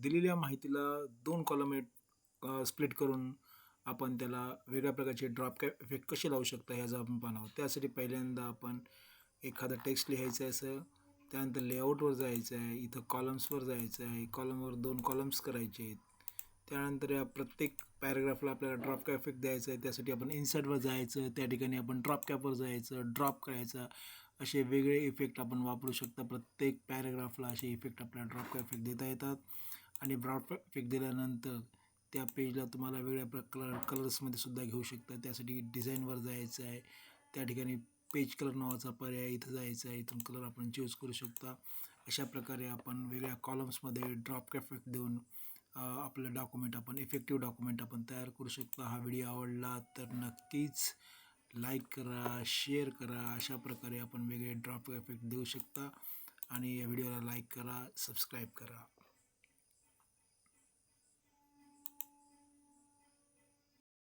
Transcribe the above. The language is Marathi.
दिलेल्या माहितीला दोन कॉलम स्प्लिट करून आपण त्याला वेगळ्या प्रकारचे ड्रॉप कॅ इफेक्ट कसे लावू शकता ह्याचा आपण पाहणार आहोत. त्यासाठी पहिल्यांदा आपण एखादा टेक्स्ट लिहायचं आहे असं त्यानंतर लेआउटवर जायचं आहे इथं कॉलम्सवर जायचं आहे कॉलमवर दोन कॉलम्स करायचे आहेत. त्यानंतर या प्रत्येक पॅराग्राफला आपल्याला ड्रॉप कॅप इफेक्ट द्यायचं आहे त्यासाठी आपण इन्सर्टवर जायचं त्या ठिकाणी आपण ड्रॉप कॅपवर जायचं ड्रॉप करायचं असे वेगळे इफेक्ट आपण वापरू शकता. प्रत्येक पॅराग्राफला असे इफेक्ट आपल्याला ड्रॉप कॅप इफेक्ट देता येतात. आणि ड्रॉप इफेक्ट दिल्यानंतर त्या पेजला तुम्हाला वेगळ्या प्र कलर कलर्समध्ये सुद्धा घेऊ शकता. त्यासाठी डिझाईनवर जायचं आहे. त्या ठिकाणी पेज कलर नावाचा पर्याय इथं जायचं आहे. इथून कलर आपण चूज करू शकता. अशा प्रकारे आपण वेगळ्या कॉलम्समध्ये ड्रॉप इफेक्ट देऊन आपलं डॉक्युमेंट आपण इफेक्टिव्ह डॉक्युमेंट आपण तयार करू शकतो. हा व्हिडिओ आवडला तर नक्कीच लाईक करा शेअर करा अशा प्रकारे आपण वेगळे ड्रॉप इफेक्ट देऊ शकता. आणि या व्हिडिओला लाईक करा सबस्क्राईब करा.